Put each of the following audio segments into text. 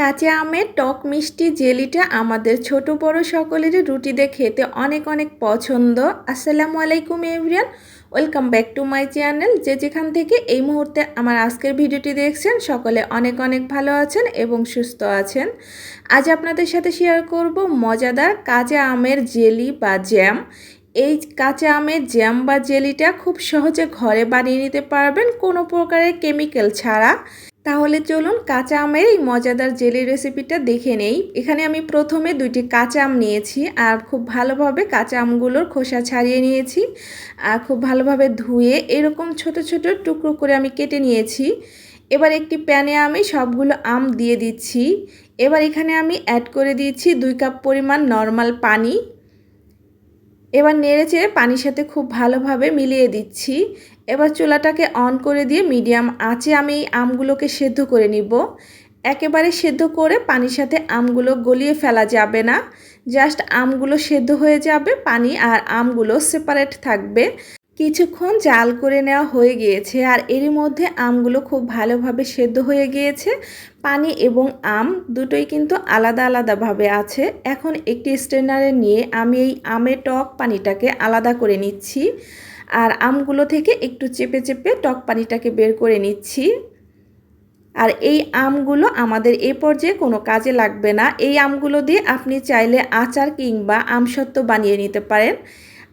কাঁচা আমের টক মিষ্টি জেলিটা আমাদের ছোট বড় সকলেরই রুটিতে খেতে অনেক অনেক পছন্দ। আসসালামু আলাইকুম everyone welcome back to my channel. যে যেখান থেকে এই মুহূর্তে আমার আজকের ভিডিওটি দেখছেন, সকলে অনেক অনেক ভালো আছেন এবং সুস্থ আছেন। আজ আপনাদের সাথে শেয়ার করব মজাদার কাঁচা আমের জেলি বা জ্যাম এই কাঁচা আমের জ্যাম বা জেলিটা খুব সহজে ঘরে বানিয়ে নিতে পারবেন কোনো প্রকারের কেমিক্যাল ছাড়া। তাহলে চলুন কাঁচা আমের এই মজাদার জেলি রেসিপিটা দেখে নেই। এখানে আমি প্রথমে দুইটি কাঁচা আম নিয়েছি আর খুব ভালোভাবে কাঁচা আমগুলোর খোসা ছাড়িয়ে নিয়েছি আর খুব ভালোভাবে ধুয়ে এরকম ছোট ছোট টুকরো করে আমি কেটে নিয়েছি। এবার একটি প্যানে আমি সবগুলো আম দিয়ে দিচ্ছি। এবার এখানে আমি অ্যাড করে দিয়েছি দুই কাপ পরিমাণ নর্মাল পানি। এবার নেড়ে চেড়ে পানির সাথে খুব ভালোভাবে মিলিয়ে দিচ্ছি। এবার চুলাটাকে অন করে দিয়ে মিডিয়াম আঁচে আমি এই আমগুলোকে সেদ্ধ করে নিব। একেবারে সেদ্ধ করে পানির সাথে আমগুলো গলিয়ে ফেলা যাবে না। জাস্ট আমগুলো সেদ্ধ হয়ে যাবে, পানি আর আমগুলো সেপারেট থাকবে। কিছুক্ষণ জাল করে নেওয়া হয়ে গিয়েছে আর এরই মধ্যে আমগুলো খুব ভালোভাবে সেদ্ধ হয়ে গিয়েছে। পানি এবং আম দুটোই কিন্তু আলাদা আলাদাভাবে আছে। এখন একটি স্ট্রেনারে নিয়ে আমি এই আমের টক পানিটাকে আলাদা করে নিচ্ছি আর আমগুলো থেকে একটু চেপে চেপে টক পানিটাকে বের করে নিচ্ছি। আর এই আমগুলো আমাদের এ পর্যায়ে কোনো কাজে লাগবে না। এই আমগুলো দিয়ে আপনি চাইলে আচার কিংবা আমসত্ত্ব বানিয়ে নিতে পারেন।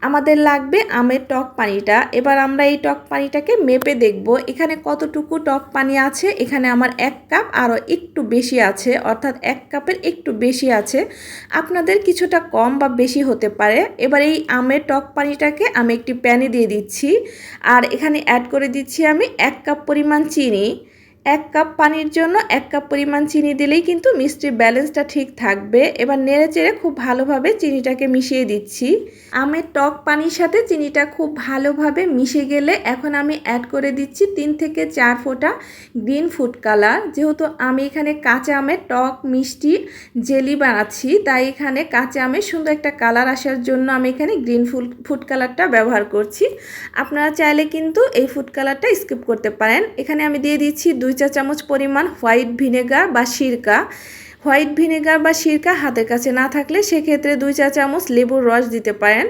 আমাদের লাগবে আমের টক পানিটা। এবার আমরা এই টক পানিটাকে মেপে দেখব। এখানে কতটুকু টক পানি আছে? এখানে আমার এক কাপ আরও একটু বেশি আছে, অর্থাৎ এক কাপের একটু বেশি আছে। আপনাদের কিছুটা কম বা বেশি হতে পারে। এবার এই আমের টক পানিটাকে আমি একটি প্যানে দিয়ে দিচ্ছি। আর এখানে অ্যাড করে দিচ্ছি আমি এক কাপ পরিমাণ চিনি। এক কাপ পানির জন্য এক কাপ পরিমাণ চিনি দিলেই কিন্তু মিষ্টির ব্যালেন্সটা ঠিক থাকবে। এবার নেড়ে চেড়ে খুব ভালোভাবে চিনিটাকে মিশিয়ে দিচ্ছি। আমের টক পানির সাথে চিনিটা খুব ভালোভাবে মিশে গেলে এখন আমি অ্যাড করে দিচ্ছি তিন থেকে চার ফোঁটা গ্রিন ফুড কালার যেহেতু আমি এখানে কাঁচা আমের টক, মিষ্টি, জেলি বানাচ্ছি, তাই এখানে কাঁচা আমের সুন্দর একটা কালার আসার জন্য আমি এখানে গ্রিন ফুড ফুড কালারটা ব্যবহার করছি। আপনারা চাইলে কিন্তু এই ফুড কালারটা স্কিপ করতে পারেন। এখানে আমি দিয়ে দিচ্ছি দুই চা চামচ পরিমাণ হোয়াইট ভিনেগার বা সিরকা। হোয়াইট ভিনেগার বা সিরকা হাতের কাছে না থাকলে সেক্ষেত্রে দুই চা চামচ লেবুর রস দিতে পারেন।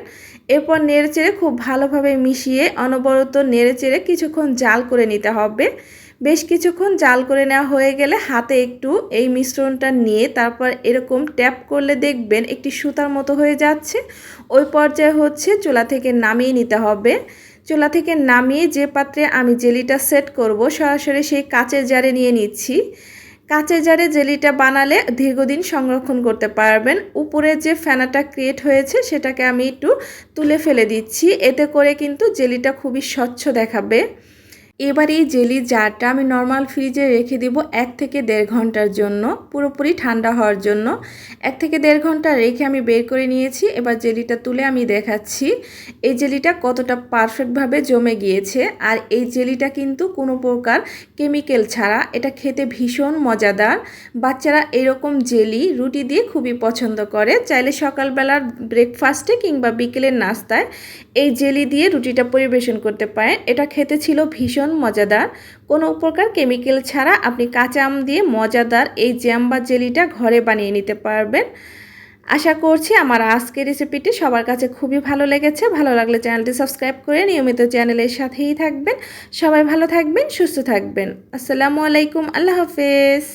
এরপর নেড়ে চেড়ে খুব ভালোভাবে মিশিয়ে অনবরত নেড়ে চেড়ে কিছুক্ষণ জাল করে নিতে হবে। বেশ কিছুক্ষণ জাল করে নেওয়া হয়ে গেলে হাতে একটু এই মিশ্রণটা নিয়ে তারপর এরকম ট্যাপ করলে দেখবেন একটি সুতার মতো হয়ে যাচ্ছে। ওই পর্যায়ে হচ্ছে চুলা থেকে নামিয়ে নিতে হবে। চুলা থেকে নামিয়ে যে পাত্রে আমি জেলিটা সেট করব, সরাসরি সেই কাঁচের জারে নিয়ে নিচ্ছি। কাঁচের জারে জেলিটা বানালে দীর্ঘদিন সংরক্ষণ করতে পারবেন। উপরে যে ফেনাটা ক্রিয়েট হয়েছে, সেটাকে আমি একটু তুলে ফেলে দিচ্ছি। এতে করে কিন্তু জেলিটা খুবই স্বচ্ছ দেখাবে। এবার এই জেলি জারটা আমি নর্মাল ফ্রিজে রেখে দিব এক থেকে দেড় ঘণ্টার জন্য, পুরোপুরি ঠান্ডা হওয়ার জন্য। এক থেকে দেড় ঘণ্টা রেখে আমি বের করে নিয়েছি, এবার জেলিটা তুলে আমি দেখাচ্ছি। এই জেলিটা কতটা পারফেক্টভাবে জমে গিয়েছে, আর এই জেলিটা কিন্তু কোনো প্রকার কেমিক্যাল ছাড়া, এটা খেতে ভীষণ মজাদার। বাচ্চারা এরকম জেলি রুটি দিয়ে খুবই পছন্দ করে। চাইলে সকালবেলার ব্রেকফাস্টে কিংবা বিকেলের নাস্তায় এই জেলি দিয়ে রুটিটা পরিবেশন করতে পারেন। এটা খেতে ছিল ভীষণ ভীষণ মজাদার। কোনো প্রকার কেমিক্যাল ছাড়া আপনি কাঁচা আম দিয়ে মজাদার এই জ্যাম বা জেলিটা ঘরে বানিয়ে নিতে পারবেন। আশা করছি আমার আজকের রেসিপিটি সবার কাছে খুবই ভালো লেগেছে। ভালো লাগলে চ্যানেলটি সাবস্ক্রাইব করে নিয়মিত চ্যানেলের সাথেই থাকবেন। সবাই ভালো থাকবেন, সুস্থ থাকবেন। আসসালামু আলাইকুম, আল্লাহ হাফেজ।